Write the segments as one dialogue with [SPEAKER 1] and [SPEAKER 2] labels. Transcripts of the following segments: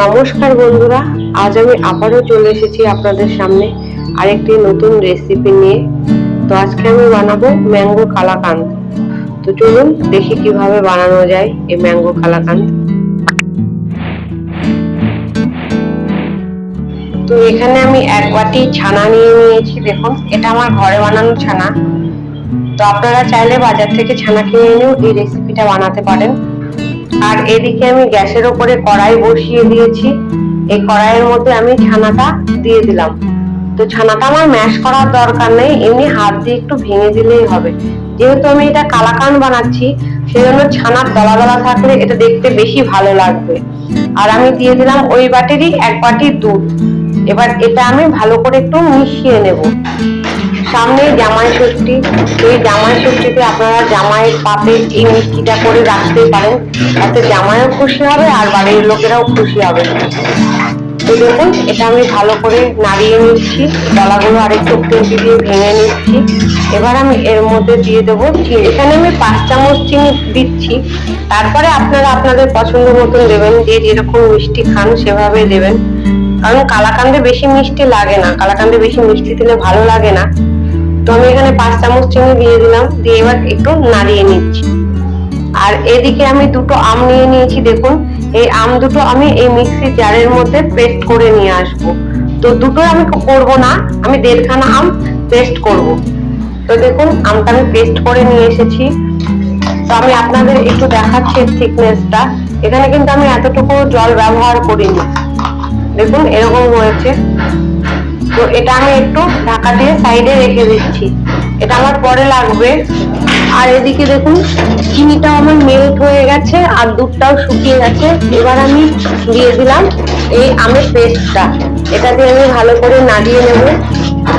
[SPEAKER 1] নমস্কার বন্ধুরা, আজ আমি আবারও চলে এসেছি আপনাদের সামনে আরেকটি নতুন রেসিপি নিয়ে। তো আজকে আমি বানাবো ম্যাঙ্গো কালাকান্দ। তো চলুন দেখি কীভাবে বানানো যায় এই ম্যাঙ্গো কালাকান্দ। তো এখানে আমি এক বাটি ছানা নিয়ে নিয়েছি, দেখুন, এটা আমার ঘরে বানানো ছানা। তো আপনারা চাইলে বাজার থেকে ছানা কিনে এনেও এই রেসিপিটা বানাতে পারেন। আর এদিকে আমি গ্যাসের ওপরে কড়াই বসিয়ে দিয়েছি। এই কড়াইয়ের মধ্যে আমি ছানাটা দিয়ে দিলাম। তো ছানাটা আমার ম্যাশ করার দরকার নেই, এমনি হাত দিয়ে একটু ভেঙে দিলেই হবে। যেহেতু আমি এটা কালাকান বানাচ্ছি সেই জন্য ছানার দলা দলা থাকলে এটা দেখতে বেশি ভালো লাগবে। আর আমি দিয়ে দিলাম ওই বাটিরই এক বাটি দুধ। এবার এটা আমি ভালো করে একটু মিশিয়ে নেব। সামনে জামাই ষষ্ঠী। এই জামাই ষষ্ঠীতে আপনারা জামাইয়ের পাপে এই মিষ্টিটা করে রাখতে পারেন। তাতে জামাইও খুশি হবে আর বাড়ির লোকেরাও খুশি হবে। তো দেখুন, এটা আমি ভালো করে নাড়িয়ে নিচ্ছি। ডলাগুলো আরেকটু খুঁটি দিয়ে ভেঙে নিচ্ছি। এবার আমি এর মধ্যে দিয়ে দেবো চিনি। এখানে আমি পাঁচ চামচ চিনি দিচ্ছি। তারপরে আপনারা আপনাদের পছন্দ মতন দেবেন। যে যেরকম মিষ্টি খান সেভাবে দেবেন। কারণ কালাকান্দে বেশি মিষ্টি লাগে না। কালাকান্দে বেশি মিষ্টি দিলে ভালো লাগে না। তো আমি এখানে পাঁচ চামচ চিনি দিয়ে দিলাম, দিয়ে এবার একটু নাড়িয়ে নিচ্ছি। আর এদিকে আমি দুটো আম নিয়ে নিয়েছি, দেখুন, এই আম দুটো আমি এই মিক্সি জারের মধ্যে পেস্ট করে নিয়ে আসব। তো দুটো আমি করব না, আমি দেড়খানা আম পেস্ট করব। তো দেখুন, আমটা আমি পেস্ট করে নিয়ে এসেছি। তো আমি আপনাদের একটু দেখাচ্ছি থিকনেসটা এখানে কিন্তু আমি এতটুকু জল ব্যবহার করিনি। দেখুন, এরকম হয়েছে। তো এটা আমি একটু ঢাকা দিয়ে সাইডে রেখে দিচ্ছি। এটা আমার পরে লাগবে। আর এদিকে দেখুন, চিনিটাও আমার মেল্ট হয়ে গেছে আর দুধটাও শুকিয়ে গেছে। এবার আমি দিয়ে দিলাম এই আমের পেস্টটা এটা দিয়ে আমি ভালো করে নাড়িয়ে নেব।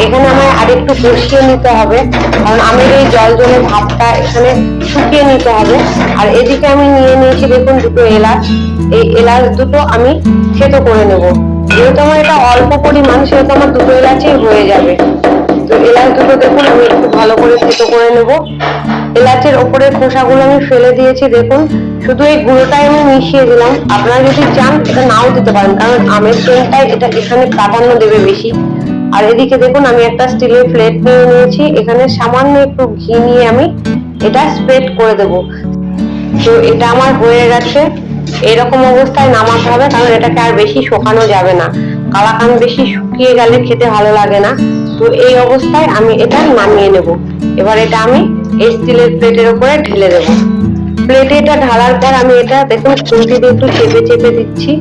[SPEAKER 1] এখানে আমার আর একটু কষিয়ে নিতে হবে। কারণ আমের এই জল জলের ভাবটা এখানে শুকিয়ে নিতে হবে। আর এদিকে আমি নিয়ে নিয়েছি দেখুন দুটো এলাচ। এই এলাচ দুটো আমি থেতো করে নেব। যেহেতু আমার এটা অল্প পরিমাণ, সেহেতু আমার দুটো এলাচই হয়ে যাবে। তো এলাচ দুটো দেখুন, আমি একটু ভালো করে থেতো করে নেব। এলাচের ওপরের খোসাগুলো আমি ফেলে দিয়েছি, দেখুন। শুধু এই গুঁড়োটাই আমি মিশিয়ে দিলাম। আপনারা যদি চান, এটা নাও দিতে পারেন, কারণ আমের তেলটাই এটা এখানে প্রাধান্য দেবে বেশি। আর এদিকে দেখুন, আমি একটা স্টিলের প্লেট নিয়ে নিয়েছি। এখানে সামান্য একটু ঘি নিয়ে আমি এটা স্প্রেড করে দেব। তো এটা আমার হয়ে গেছে। এরকম অবস্থায় নামাতে হবে, কারণ এটাকে আর বেশি শোকানো যাবে না। কালাকান বেশি শুকিয়ে গেলে খেতে ভালো লাগে না। তো এই অবস্থায় আমি এটা নামিয়ে নেব। এবার এটা আমি স্টিলের প্লেটের উপরে ঢেলে দেব। প্লেটে এটা ঢালার পর আমি এটা দেখুন খুন্তি দিয়ে একটু চেপে চেপে দিচ্ছি।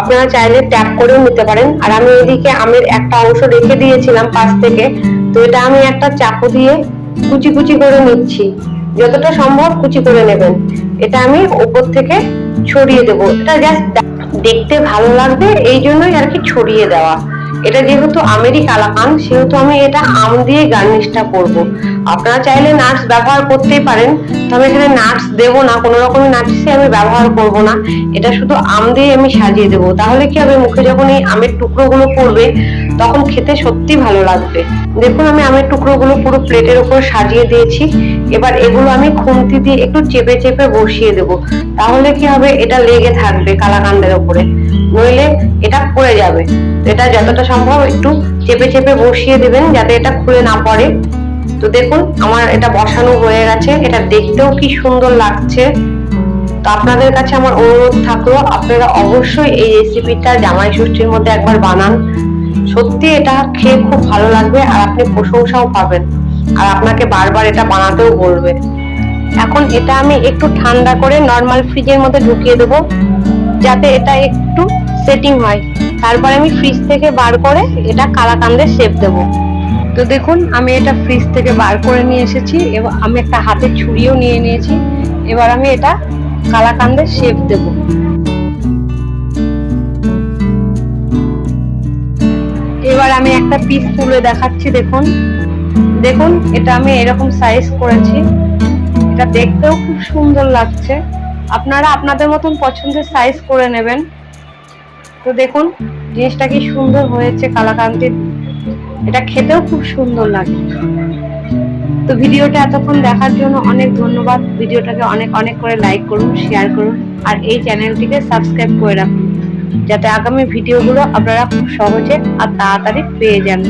[SPEAKER 1] আপনারা চাইলে ট্যাপ করেও নিতে পারেন। আর আমি এদিকে আমের একটা অংশ রেখে দিয়েছিলাম পাশ থেকে। তো এটা আমি একটা চাকু দিয়ে কুচি কুচি করে নিচ্ছি। যতটা সম্ভব কুচি করে নেবেন। এটা আমি উপর থেকে ছড়িয়ে দেব। এটা জাস্ট দেখতে ভালো লাগবে, এই জন্যই আর কি ছড়িয়ে দেওয়া। এটা যেহেতু আমেরই কালাকান সেহেতু আমি এটা আম দিয়ে গার্নিশটা করব। আপনারা চাইলে নাটস ব্যবহার করতেই পারেন। তবে এখানে নাটস দেব না, কোনো রকমের নাটসই আমি ব্যবহার করব না। এটা শুধু আম দিয়ে আমি সাজিয়ে দেব। তাহলে কি হবে, মুখে যখন এই আমের টুকরোগুলো পড়বে, তখন খেতে সত্যি ভালো লাগবে। দেখুন, আমি আমের টুকরোগুলো পুরো প্লেটের উপর সাজিয়ে দিয়েছি। এবার এগুলো আমি খুন্তি দিয়ে একটু চেপে চেপে বসিয়ে দেব। তাহলে কি হবে, এটা লেগে থাকবে কালাকান্দের উপরে নইলে এটা পড়ে যাবে। এটা যতটা সম্ভব একটু চেপে চেপে বসিয়ে দেবেন, যাতে এটা খুলে না পড়ে। তো দেখুন, আমার এটা বসানো হয়ে গেছে। এটা দেখতেও কি সুন্দর লাগছে। তো আপনাদের কাছে আমার অনুরোধ থাকল, আপনারা অবশ্যই এই রেসিপিটা জামাই ষষ্ঠীর মধ্যে একবার বানান। সত্যি এটা খেয়ে খুব ভালো লাগবে আর আপনি প্রশংসাও পাবেন। আর আপনাকে বারবার এটা বানাতেও বলবে। এখন এটা আমি একটু ঠান্ডা করে নর্মাল ফ্রিজের মধ্যে ঢুকিয়ে দেবো, যাতে এটা একটু সেটিং হয়। তারপরে আমি ফ্রিজ থেকে বার করে এটা কালাকান্দের শেপ দেবো। তো দেখুন, আমি এটা ফ্রিজ থেকে বার করে নিয়ে এসেছি, এবং আমি একটা হাতে ছুরিও নিয়ে নিয়েছি। এবার আমি এটা কালাকান্দের শেপ দেব। এবার আমি একটা পিস তুলে দেখাচ্ছি, দেখুন। দেখুন, এটা আমি এরকম সাইজ করেছি। এটা দেখতেও খুব সুন্দর লাগছে। আপনারা আপনাদের মতন পছন্দের সাইজ করে নেবেন। তো দেখুন, জিনিসটা কি সুন্দর হয়েছে কালাকান্তির। এটা খেতেও খুব সুন্দর লাগে। তো ভিডিওটা এতক্ষণ দেখার জন্য অনেক ধন্যবাদ। ভিডিওটাকে অনেক অনেক করে লাইক করুন শেয়ার করুন, আর এই চ্যানেলটিকে সাবস্ক্রাইব করে রাখুন, যাতে আগামী ভিডিওগুলো আপনারা খুব সহজে আর তাড়াতাড়ি পেয়ে যান।